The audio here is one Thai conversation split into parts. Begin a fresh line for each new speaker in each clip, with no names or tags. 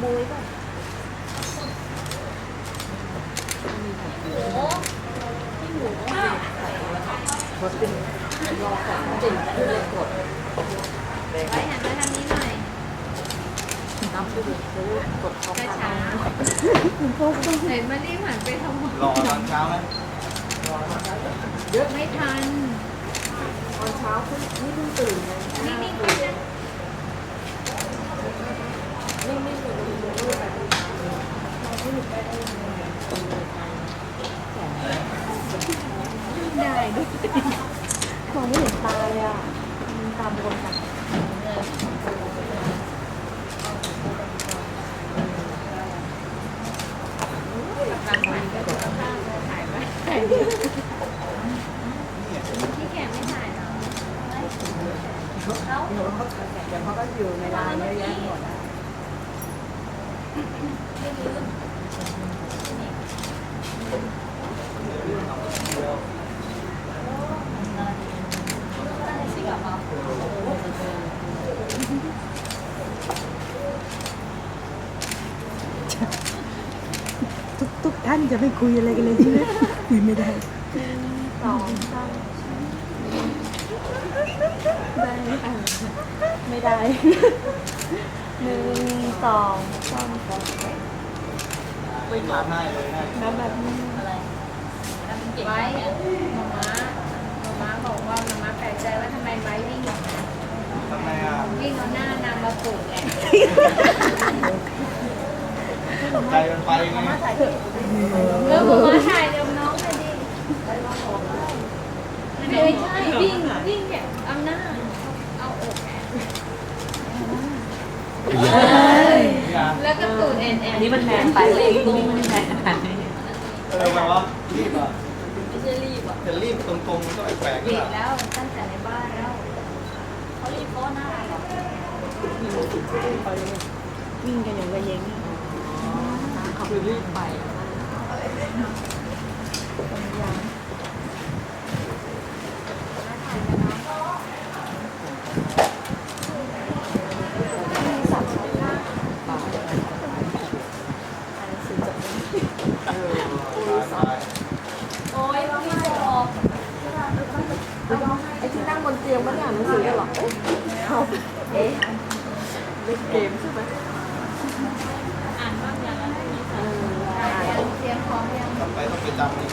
โมยป่ะ
รถเป็นรอก่อนนะจะขึ้นเลยกด
ไว้หันมาทางนี้หน่อย
น้ำขึ้นเลยกดเข้า
ช้า
ไป
ๆไหนมารีบหันไปทำไม
รอตอนเช้าไหม
ไม่ทัน
ตอนเช้าเพิ่งนี่เพิ่งตื่นไง
นี่นี่นะ
ไม่ไม่ตื่นเลยแบบ
ได้ด้วย
มองไม่ เห็นตาเลยอะมันตามบนกัน
พี่แขกไม่ถ่ายเนาะ
หนูเขาเดี๋ยวเขาก็อยู่ในร้านเยอะแยะหมดอะ
ท่านจะไม่คุยอะไรกันเลยใช่ไหมคุยไม่ได้สองสามได้ไม่ได้หนึ่งสองสามสอง
ไม่ร้องไห้เลยนะ
นับแบบนี้
ไว้มาม่ามาม่าบอกว่ามาม่าแปลกใจว่าทำไมไว้วิ่งอย่างนั้น
ทำไมอะ
วิ่งเอาหน้านางมาปลุกแหละ
ใจมันไปไง
เออมม่าถ่ายเดี๋ยวน้องไปดิไม่ใช่วิ่งวิ่งเนี่ยเอาหน้าเอาอกแหละ
นี่อะ
แล้วก็ตูดแอนแอน
อันนี้มันแมนไปเลยนี่มันแมนไป
เออแบบว่ารีบอะไม่ใช่รีบอะจะรีบตรงๆมันก็แปลกๆ
ปิด
อะ
แล้วตั้งแต่ในบ้านแล้ว
วิ่งกันอย่างระเยง
เขาไปรีบไป
ตาย
โอ้ยพี่บอก
ไอ้ที่นั่งบนเตียงไม่ได้อ่านหนังสือกันหรอเอ๊ะเอาเอ๊ะเล่นเกมใช่ไหม
อ่านบ้างยัง
เออ
อ่านเตรียมพร้อมยัง
ต่อไปต้องไปจำนี่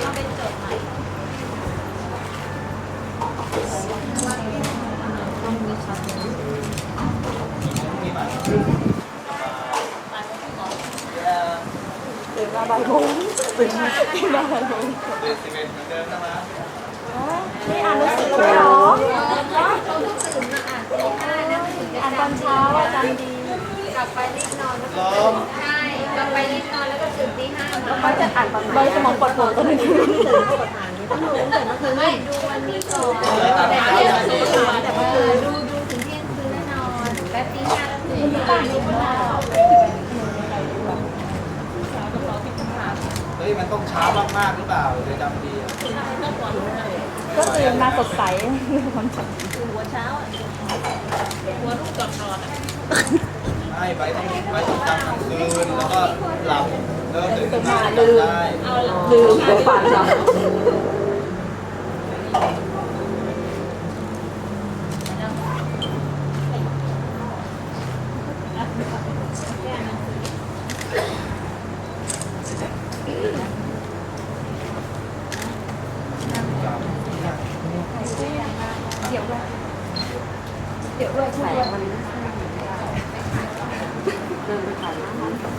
เอาเป็นจดใหม่
นี่มา
ตื่นมาบ่ายโมงตื่นมาตื่นมาบ่ายโมง
เดือนสิบเอ็ดเหมือนเดิมนะมา
ไม่อ่านหนังสือเลยหรอ
ต้องตื่นมาอ่าน
อ่านตอนเช้าอาจารย์ดี
กลับไปรีบนอนแล้วก็
ล้ม
ใช่กลับไปรีบนอนแล้วก็ตื่นตีห้ามา
เขาจะอ่านตอนไหนใบสมองปวดหัวตอนนี้ตื่นกดอ่านนี่ต้องรู้แต่เมื่อคืน
ไม่ดูวันนี้ก่อนแต่เที่ยงคืนแต่เมื่อคืนดูดูถึงเที่ยงคืนแล้วนอนแป๊บตีห้าแล้วตื่น
บ้านนี้ก็ได้
เฮ้ยมันต้องช้ามากๆหรือเปล่าเลยจำดีอะ
ก็ตื่นมาสดใสความสด
ไม่ไปต้องไปต้องจำกลางคืนแล้วก็หลับแล้วก็ตื่นขึ้นมาจำได้
ลืมไปฝันเหรอ
เดี๋ยวด้วย
เดี๋ยวด้วยมันเดินไปขาย 嗯的